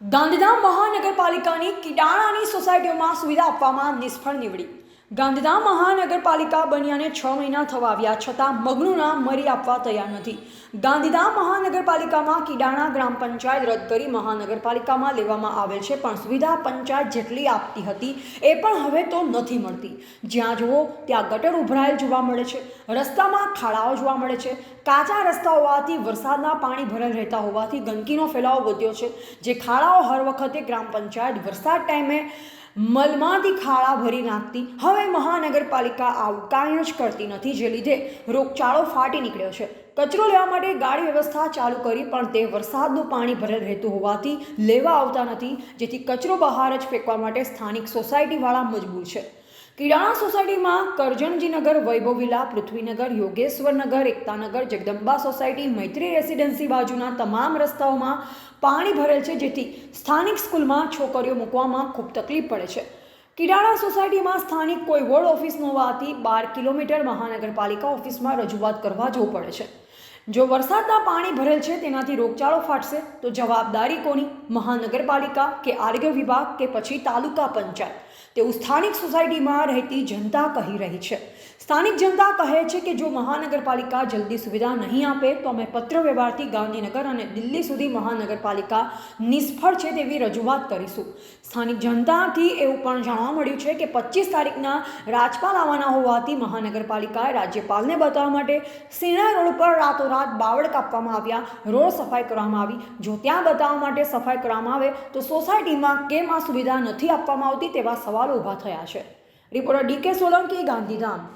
ગાંધીધામ મહાનગરપાલિકાની કિડાણાની સોસાયટીઓમાં સુવિધા આપવામાં નિષ્ફળ નીવડી. ગાંધીધામ મહાનગરપાલિકા બન્યાને છ મહિના થવા આવ્યા છતાં મગનું નામ મરી આપવા તૈયાર નથી. ગાંધીધામ મહાનગરપાલિકામાં કિડાણા ગ્રામ પંચાયત રદ કરી મહાનગરપાલિકામાં લેવામાં આવેલ છે, પણ સુવિધા પંચાયત જેટલી આપતી હતી એ પણ હવે તો નથી મળતી. જ્યાં જુઓ, ત્યાં ગટર ઉભરાયેલ જોવા મળે છે, રસ્તામાં ખાડાઓ જોવા મળે છે, કાચા રસ્તા હોવાથી વરસાદના પાણી ભરેલ રહેતા હોવાથી ગંદકીનો ફેલાવો વધ્યો છે, જે ખાડાઓ હર વખતે ગ્રામ પંચાયત વરસાદ ટાઈમે મલમાંથી ખાડા ભરી નાખતી. હવે મહાનગરપાલિકા આવું કાંઈ જ કરતી નથી, જે લીધે રોગચાળો ફાટી નીકળ્યો છે. કચરો લેવા માટે ગાડી વ્યવસ્થા ચાલુ કરી, પણ તે વરસાદનું પાણી ભરેલ રહેતું હોવાથી લેવા આવતા નથી, જેથી કચરો બહાર જ ફેંકવા માટે સ્થાનિક સોસાયટીવાળા મજબૂર છે. કિરાણા સોસાયટીમાં Karjanjinagar Vaibhav villa Prithvinagar, Yogeshwarnagar, Ektanagar, Jagdamba society, Maitri residency બાજુના તમામ રસ્તાઓમાં પાણી ભરેલ છે, જેથી સ્થાનિક સ્કૂલમાં છોકરીઓ મૂકવામાં ખૂબ તકલીફ પડે છે. કિરાણા સોસાયટીમાં સ્થાનિક કોઈ વોર્ડ ઓફિસ ન હોવાથી બાર કિલોમીટર મહાનગરપાલિકા ઓફિસમાં રજૂઆત કરવા જવું પડે છે. જો વરસાદના પાણી ભરેલ છે તેનાથી રોગચાળો ફાટશે, તો જવાબદારી કોની? મહાનગરપાલિકા કે આરોગ્ય વિભાગ કે પછી તાલુકા પંચાયત? તેવું સ્થાનિક સોસાયટીમાં રહેતી જનતા કહી રહી છે. સ્થાનિક જનતા કહે છે કે જો મહાનગરપાલિકા જલ્દી સુવિધા નહીં આપે, તો અમે પત્ર વ્યવહારથી ગાંધીનગર અને દિલ્હી સુધી મહાનગરપાલિકા નિષ્ફળ છે તેવી રજૂઆત કરીશું. સ્થાનિક જનતાથી એવું પણ જાણવા મળ્યું છે કે પચીસ તારીખના રાજપાલ આવવાના હોવાથી મહાનગરપાલિકાએ રાજ્યપાલને બતાવવા માટે સેના રોડ પર રાતોરાત બાવળ કાપવામાં આવ્યા. રોડ સફાઈ કરવામાં આવી. જો ત્યાં બતાવવા માટે સફાઈ કરવામાં આવે, તો સોસાયટીમાં કેમ આ સુવિધા નથી આપવામાં આવતી તેવા સવાલો ઊભા થયા છે. Reporter DK Solanki, Gandhidham.